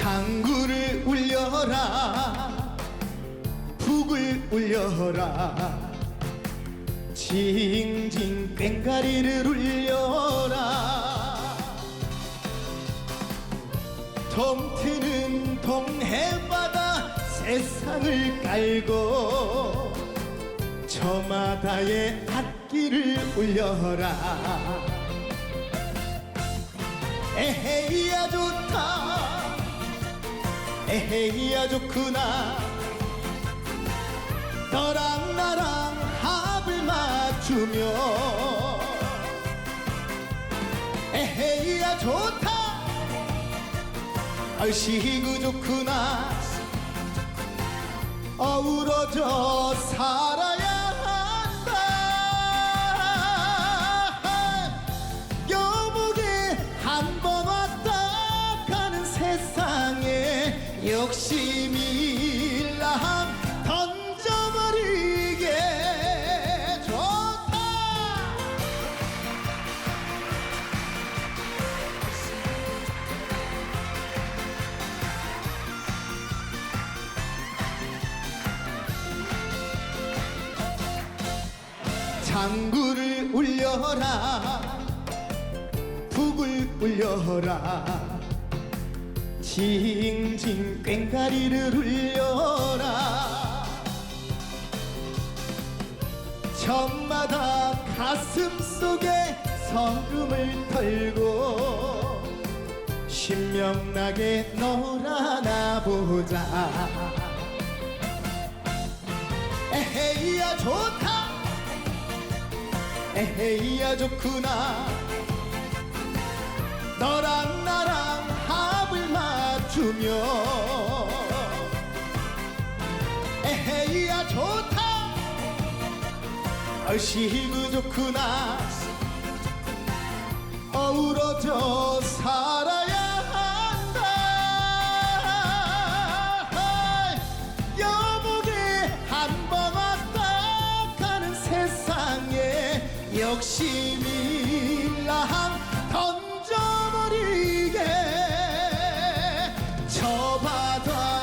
장구를 울려라. 북을 울려라. 징징 꽹가리를 울려라. 동트는 동해바다 세상을 깔고 저마다의 악기를 울려라. 에헤이야 좋다 에헤이야 좋구나. 너랑 나랑 합을 맞추며. 에헤이야 좋다. 얼씨구 좋구나. 어우러져 살아야 한다. 여목에 한번 랑 던져버리게 좋다. 장구를 울려라. 북을 울려라 징징 꽹가리를 울려라. 저마다 가슴 속에 성금을 털고 신명나게 놀아나 보자. 에헤이야 좋다. 에헤이야 좋구나 얼씨구 좋구나. 어우러져 살아야 한다. 여목에 한번 왔다 가는 세상에 욕심이 랑 던져버리게. 저 바다